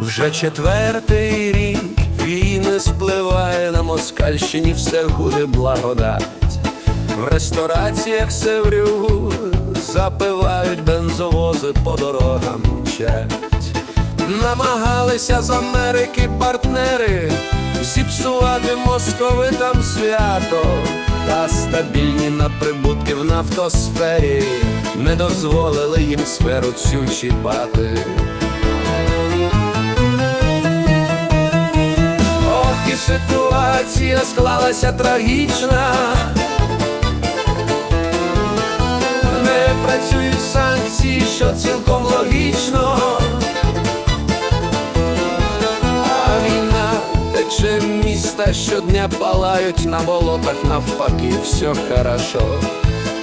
Вже четвертий рік війни спливає на Москальщині, все гуде благодать. В рестораціях Севрюгу запивають бензовози по дорогам мчать. Намагалися з Америки партнери зіпсувати московитам свято, та стабільні наприбутки в нафтосфері не дозволили їм сферу цю чіпати. Ситуація склалася трагічна. Не працюють санкції, що цілком логічно. А війна тече міста щодня палають на болотах навпаки, все хорошо.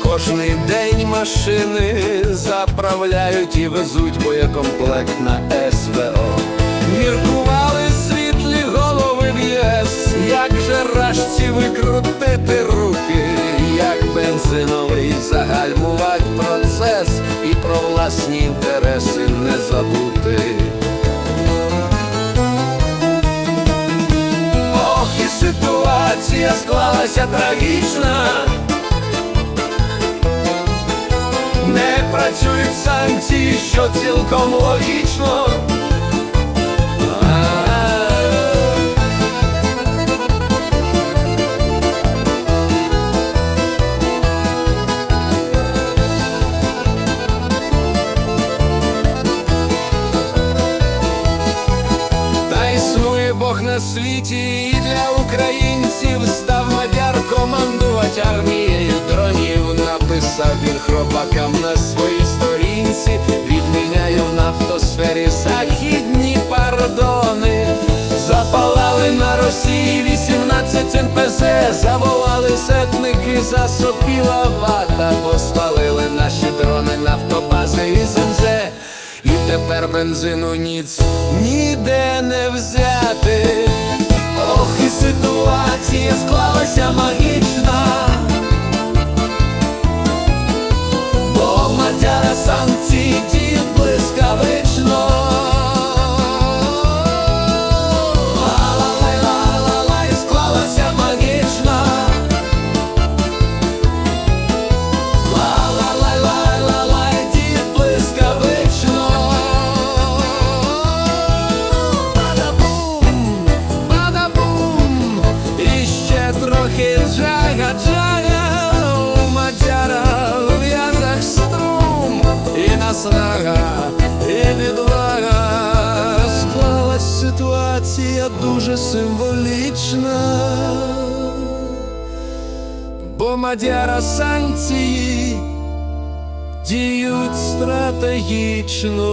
Кожний день машини заправляють і везуть боєкомплект на СВО. Бензиновий загальмувати процес і про власні інтереси не забути. Ох, і ситуація склалася трагічна. Не працюють санкції, що цілком логічно. Світі і для українців став мадяр командувати армією дронів. Написав він хробакам на своїй сторінці. Відміняю в нафтосфері західні пардони. Запалали на Росії 18 НПЗ, заволали сетники, засопіла вата, поспалили наші дрони, нафтобази і СНЗ. І тепер бензину ніц ніде не взяти. Ситуація склалася магічна. Трохи джага-джага, у мадяра в в'язах струм, і наснага, і відвага. Склалась ситуація дуже символічна. Бо мадяра санкції діють стратегічно.